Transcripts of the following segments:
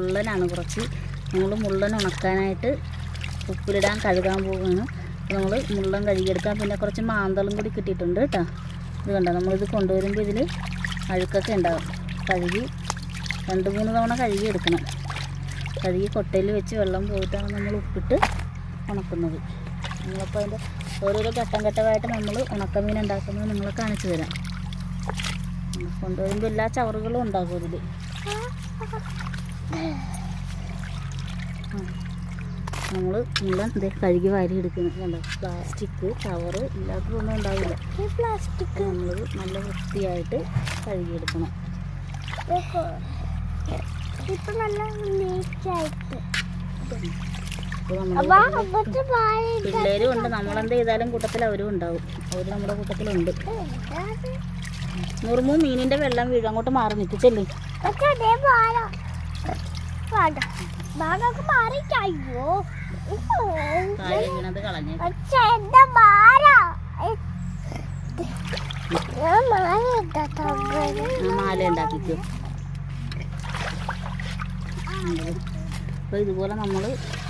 മുള്ളനാണ് കുറച്ച്. നമ്മൾ മുള്ളൻ ഉണക്കാനായിട്ട് ഉപ്പിലിടാൻ കഴുകാൻ പോവുകയാണ്. നമ്മൾ മുള്ളൻ കഴുകിയെടുക്കാം. പിന്നെ കുറച്ച് മാന്തളും കൂടി കിട്ടിയിട്ടുണ്ട് കേട്ടോ. ഇത് കണ്ടോ? നമ്മളിത് കൊണ്ടുവരുമ്പോൾ ഇതിൽ അഴുക്കൊക്കെ ഉണ്ടാകും കഴുകി രണ്ട് മൂന്ന് തവണ കഴുകി എടുക്കണം കഴുകി കൊട്ടയിൽ വെച്ച് വെള്ളം പോയിട്ടാണ് നമ്മൾ ഉപ്പിട്ട് ഉണക്കുന്നത്. നമ്മളപ്പോൾ അതിന്റെ ഓരോരോ ഘട്ടം ഘട്ടമായിട്ട് നമ്മൾ ഉണക്കമീൻ ഉണ്ടാക്കുന്നത് നിങ്ങളെ കാണിച്ചു തരാം. കൊണ്ടുവരുമ്പോൾ എല്ലാ ചവറുകളും ഉണ്ടാകും ഇതിൽ നമ്മൾ മുഴുവൻ ഇത് കഴുകി വാരി എടുക്കുന്നത് കണ്ടോ? പ്ലാസ്റ്റിക് കവറ് ഇല്ലാത്തതൊന്നും ഉണ്ടാവില്ല. പ്ലാസ്റ്റിക് നമ്മൾ നല്ല വൃത്തിയായിട്ട് കഴുകിയെടുക്കണം. ഇപ്പൊ നല്ല നീറ്റായിട്ട്. പിള്ളേരും ഉണ്ട്. നമ്മളെന്ത് ചെയ്താലും കൂട്ടത്തിൽ അവരും ഉണ്ടാവും. അവർ നമ്മുടെ കൂട്ടത്തിലുണ്ട്. മുറുമു മീനിന്റെ വെള്ളം വീഴും. അങ്ങോട്ട് മാറി നിൽക്കിച്ചല്ലേ മാറി. അപ്പോൾ ഇതുപോലെ നമ്മൾ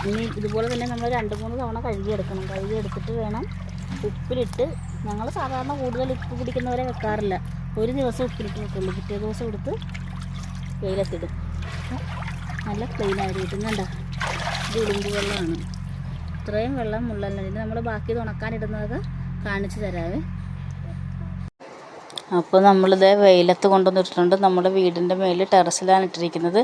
ഇനി ഇതുപോലെ തന്നെ നമ്മൾ രണ്ട് മൂന്ന് തവണ കഴുകിയെടുക്കണം കഴുകിയെടുത്തിട്ട് വേണം ഉപ്പിലിട്ട് ഞങ്ങൾ സാധാരണ കൂടുതൽ ഉപ്പ് പിടിക്കുന്നവരെ വെക്കാറില്ല. ഒരു ദിവസം ഉപ്പിലിട്ട് വെക്കുള്ളൂ. പിറ്റേ ദിവസം എടുത്ത് വെയിലത്തിടും. നല്ല ക്ലീൻ ആയിട്ട് കിട്ടും കണ്ട ഇത് വെള്ളമാണ്. ഇത്രയും വെള്ളം മുള്ളല്ല ഇനി നമ്മൾ ബാക്കി ഇത് ഉണക്കാനിടുന്നതൊക്കെ കാണിച്ചു തരാവേ. അപ്പോൾ നമ്മളിത് വെയിലത്ത് കൊണ്ടുവന്നിട്ടുണ്ട് നമ്മുടെ വീടിന്റെ മേളിൽ ടെറസിലാണ് ഇട്ടിരിക്കുന്നത്.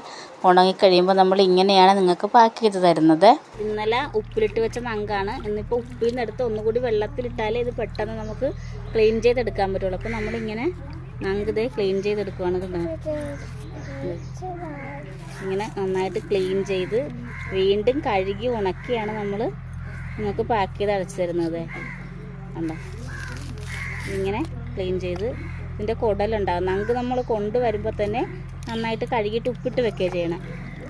ഉണങ്ങിക്കഴിയുമ്പോൾ നമ്മൾ ഇങ്ങനെയാണ് നിങ്ങൾക്ക് പാക്ക് ചെയ്ത് തരുന്നത്. ഇന്നലെ ഉപ്പിലിട്ട് വെച്ച നങ്കാണ് ഇന്നിപ്പോൾ ഉപ്പിൽ നിന്ന് എടുത്ത് ഒന്നുകൂടി വെള്ളത്തിലിട്ടാലേ ഇത് പെട്ടെന്ന് നമുക്ക് ക്ലീൻ ചെയ്തെടുക്കാൻ പറ്റുള്ളൂ. അപ്പോൾ നമ്മളിങ്ങനെ നങ്ക് ഇതേ ക്ലീൻ ചെയ്തെടുക്കുവാണ് കണ്ടോ? ഇങ്ങനെ നന്നായിട്ട് ക്ലീൻ ചെയ്ത് വീണ്ടും കഴുകി ഉണക്കിയാണ് നമ്മൾ നിങ്ങൾക്ക് പാക്ക് ചെയ്ത് അടച്ചു തരുന്നത്. കണ്ടോ? ഇങ്ങനെ ക്ലീൻ ചെയ്ത് ഇതിന്റെ കുടലുണ്ടാകും. നമുക്ക് നമ്മൾ കൊണ്ടുവരുമ്പോൾ തന്നെ നന്നായിട്ട് കഴുകിയിട്ട് ഉപ്പിട്ട് വെക്കുക ചെയ്യണം.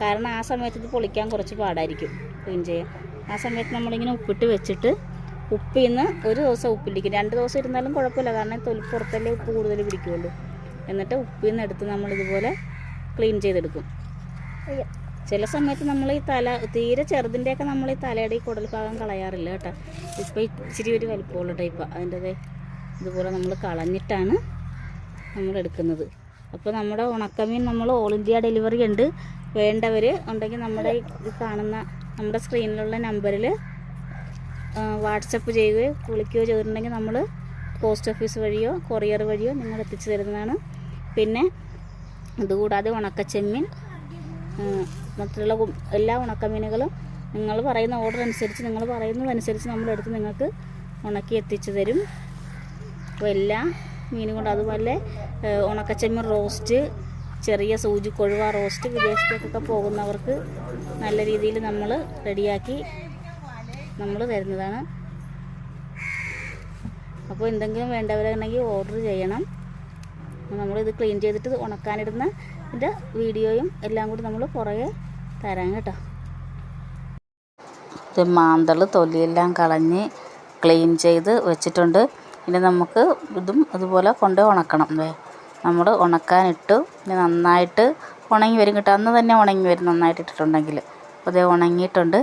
കാരണം ആ സമയത്ത് ഇത് പൊളിക്കാൻ കുറച്ച് പാടായിരിക്കും ക്ലീൻ ചെയ്യാൻ. ആ സമയത്ത് നമ്മളിങ്ങനെ ഉപ്പിട്ട് വെച്ചിട്ട് ഉപ്പിൽ നിന്ന് ഒരു ദിവസം ഉപ്പിലിരിക്കും. രണ്ട് ദിവസം ഇരുന്നാലും കുഴപ്പമില്ല. കാരണം തൊലിപ്പുറത്തല്ലേ ഉപ്പ് കൂടുതൽ പിടിക്കുകയുള്ളൂ എന്നിട്ട് ഉപ്പിൽ നിന്ന് എടുത്ത് നമ്മളിതുപോലെ ക്ലീൻ ചെയ്തെടുക്കും. ചില സമയത്ത് നമ്മൾ ഈ തല തീരെ ചെറുതിന്റെയൊക്കെ നമ്മൾ ഈ തലയുടെ ഈ കുടൽ ഭാഗം കളയാറില്ല കേട്ടോ. ഇപ്പോൾ ഇച്ചിരി ഒരു വലിപ്പമുള്ള ടൈപ്പ് അതിന്റെ ഇതുപോലെ നമ്മൾ കളഞ്ഞിട്ടാണ് നമ്മൾ എടുക്കുന്നത്. അപ്പോൾ നമ്മുടെ ഉണക്കമീൻ നമ്മൾ ഓൾ ഇന്ത്യ ഡെലിവറി ഉണ്ട്. വേണ്ടവർ ഉണ്ടെങ്കിൽ നമ്മുടെ ഈ കാണുന്ന നമ്മുടെ സ്ക്രീനിലുള്ള നമ്പറിൽ വാട്സപ്പ് ചെയ്യുകയോ വിളിക്കുകയോ ചെയ്തിട്ടുണ്ടെങ്കിൽ നമ്മൾ പോസ്റ്റ് ഓഫീസ് വഴിയോ കൊറിയർ വഴിയോ നിങ്ങൾ എത്തിച്ചു തരുന്നതാണ്. പിന്നെ ഇതുകൂടാതെ ഉണക്കച്ചെമ്മീൻ മറ്റുള്ള എല്ലാ ഉണക്കമീനുകളും നിങ്ങൾ പറയുന്ന ഓർഡർ അനുസരിച്ച് നിങ്ങൾ പറയുന്നതനുസരിച്ച് നമ്മളെടുത്ത് നിങ്ങൾക്ക് ഉണക്കി എത്തിച്ചു തരും. അപ്പോൾ എല്ലാ മീനും കൊണ്ട് അതുപോലെ ഉണക്കച്ചെമ്മീൻ റോസ്റ്റ് ചെറിയ സൂചി കൊഴുവ റോസ്റ്റ് വിദേശത്തേക്കൊക്കെ പോകുന്നവർക്ക് നല്ല രീതിയിൽ നമ്മൾ റെഡിയാക്കി നമ്മൾ തരുന്നതാണ്. അപ്പോൾ എന്തെങ്കിലും വേണ്ടവരുണ്ടെങ്കിൽ ഓർഡർ ചെയ്യണം. നമ്മളിത് ക്ലീൻ ചെയ്തിട്ട് ഉണക്കാനിടുന്ന ഇതിന്റെ വീഡിയോയും എല്ലാം കൂടി നമ്മൾ പുറകെ തരാം കേട്ടോ. ഇത് മാന്തൾ തൊലിയെല്ലാം കളഞ്ഞ് ക്ലീൻ ചെയ്ത് വെച്ചിട്ടുണ്ട്. ഇനി നമുക്ക് ഇതും ഇതുപോലെ കൊണ്ട് ഉണക്കണം. ദേ നമ്മൾ ഉണക്കാനിട്ടു. ഇനി നന്നായിട്ട് ഉണങ്ങി വരും കേട്ടോ. അന്ന് തന്നെ ഉണങ്ങി വരും നന്നായിട്ട് ഇട്ടിട്ടുണ്ടെങ്കിൽ. അപ്പോൾ ഇത് ഉണങ്ങിയിട്ടുണ്ട്.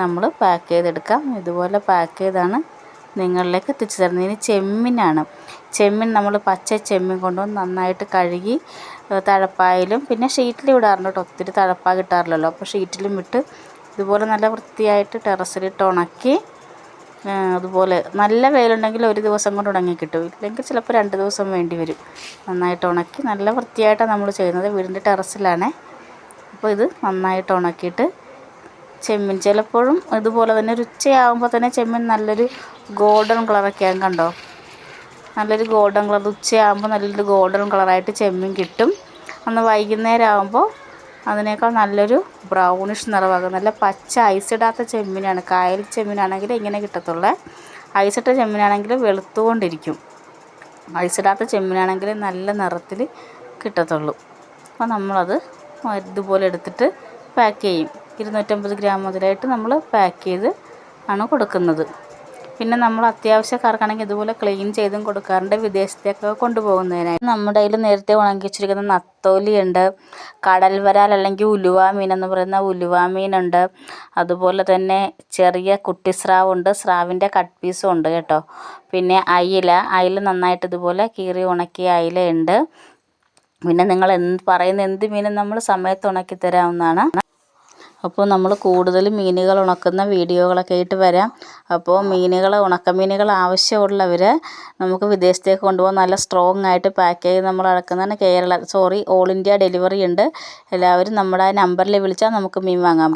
നമ്മൾ പാക്ക് ചെയ്തെടുക്കാം. ഇതുപോലെ പാക്ക് ചെയ്താണ്. നിങ്ങളിലേക്ക് എത്തിച്ചു തരുന്നത്. ഇനി ചെമ്മീനാണ്. ചെമ്മീൻ നമ്മൾ പച്ച ചെമ്മീൻ കൊണ്ടുവന്ന് നന്നായിട്ട് കഴുകി തഴപ്പായാലും പിന്നെ ഷീറ്റിൽ ഇടാറുണ്ട് കേട്ടോ. ഒത്തിരി തഴപ്പാ കിട്ടാറില്ലല്ലോ. അപ്പോൾ ഷീറ്റിലും ഇട്ട് ഇതുപോലെ നല്ല വൃത്തിയായിട്ട് ടെറസിലിട്ട് ഉണക്കി അതുപോലെ നല്ല വെയിലുണ്ടെങ്കിൽ ഒരു ദിവസം കൊണ്ട് ഉണങ്ങി കിട്ടും. ഇല്ലെങ്കിൽ ചിലപ്പോൾ രണ്ട് ദിവസം വേണ്ടി വരും. നന്നായിട്ട് ഉണക്കി നല്ല വൃത്തിയായിട്ടാണ് നമ്മൾ ചെയ്യുന്നത്. വീടിന്റെ ടെറസിലാണേ. അപ്പോൾ ഇത് നന്നായിട്ട് ഉണക്കിയിട്ട് ചെമ്മീൻ. ചിലപ്പോഴും ഇതുപോലെ തന്നെ ഒരു ഉച്ചയാകുമ്പോൾ തന്നെ ചെമ്മീൻ നല്ലൊരു ഗോൾഡൻ കളറൊക്കെ ആകും കണ്ടോ? നല്ലൊരു ഗോൾഡൻ കളർ ഉച്ചയാകുമ്പോൾ നല്ലൊരു ഗോൾഡൻ കളറായിട്ട് ചെമ്മീൻ കിട്ടും. അന്ന് വൈകുന്നേരം ആകുമ്പോൾ അതിനേക്കാൾ നല്ലൊരു ബ്രൗണിഷ് നിറവാകും നല്ല പച്ച ഐസിടാത്ത ചെമ്മീനാണ്. കായൽ ചെമ്മീനാണെങ്കിൽ ഇങ്ങനെ കിട്ടത്തുള്ളേ. ഐസിട്ട ചെമ്മീനാണെങ്കിൽ വെളുത്തുകൊണ്ടിരിക്കും. ഐസിടാത്ത ചെമ്മീനാണെങ്കിൽ നല്ല നിറത്തിൽ കിട്ടത്തുള്ളൂ. അപ്പോൾ നമ്മളത് ഇതുപോലെ എടുത്തിട്ട് പാക്ക് ചെയ്യും. ഇരുന്നൂറ്റമ്പത് ഗ്രാം മുതലായിട്ട് നമ്മൾ പാക്ക് ചെയ്ത് ആണ് കൊടുക്കുന്നത്. പിന്നെ നമ്മൾ അത്യാവശ്യക്കാർക്കാണെങ്കിൽ ഇതുപോലെ ക്ലീൻ ചെയ്തും കൊടുക്കാറുണ്ട്. വിദേശത്തേക്കൊക്കെ കൊണ്ടുപോകുന്നതിനായി. നമ്മുടെ കയ്യിൽ നേരത്തെ ഉണങ്ങി വെച്ചിരിക്കുന്ന നത്തോലിയുണ്ട് കടൽ വരാൽ അല്ലെങ്കിൽ ഉലുവ മീൻ എന്ന് പറയുന്ന ഉലുവ മീനുണ്ട് അതുപോലെ തന്നെ ചെറിയ കുട്ടി സ്രാവുണ്ട് സ്രാവിന്റെ കട്ട് പീസും ഉണ്ട് കേട്ടോ. പിന്നെ അയില. അയില നന്നായിട്ട് ഇതുപോലെ കീറി ഉണക്കിയ അയിലയുണ്ട് പിന്നെ നിങ്ങൾ എന്ത് പറയുന്ന എന്ത് മീനും നമ്മൾ സമയത്ത് ഉണക്കി തരാവുന്നതാണ് അപ്പോൾ നമ്മൾ കൂടുതൽ മീനുകൾ ഉണക്കുന്ന വീഡിയോകളൊക്കെ ആയിട്ട് വരാം. അപ്പോൾ മീനുകൾ ഉണക്കമീനുകൾ ആവശ്യമുള്ളവർ നമുക്ക് വിദേശത്തേക്ക് കൊണ്ടുപോകാൻ നല്ല സ്ട്രോങ് ആയിട്ട് പാക്ക് ചെയ്ത് നമ്മൾ അടക്കുന്നതാണ് Kerala sorry all India delivery ഉണ്ട്. എല്ലാവരും നമ്മുടെ ആ നമ്പറിൽ വിളിച്ചാൽ നമുക്ക് മീൻ വാങ്ങാം.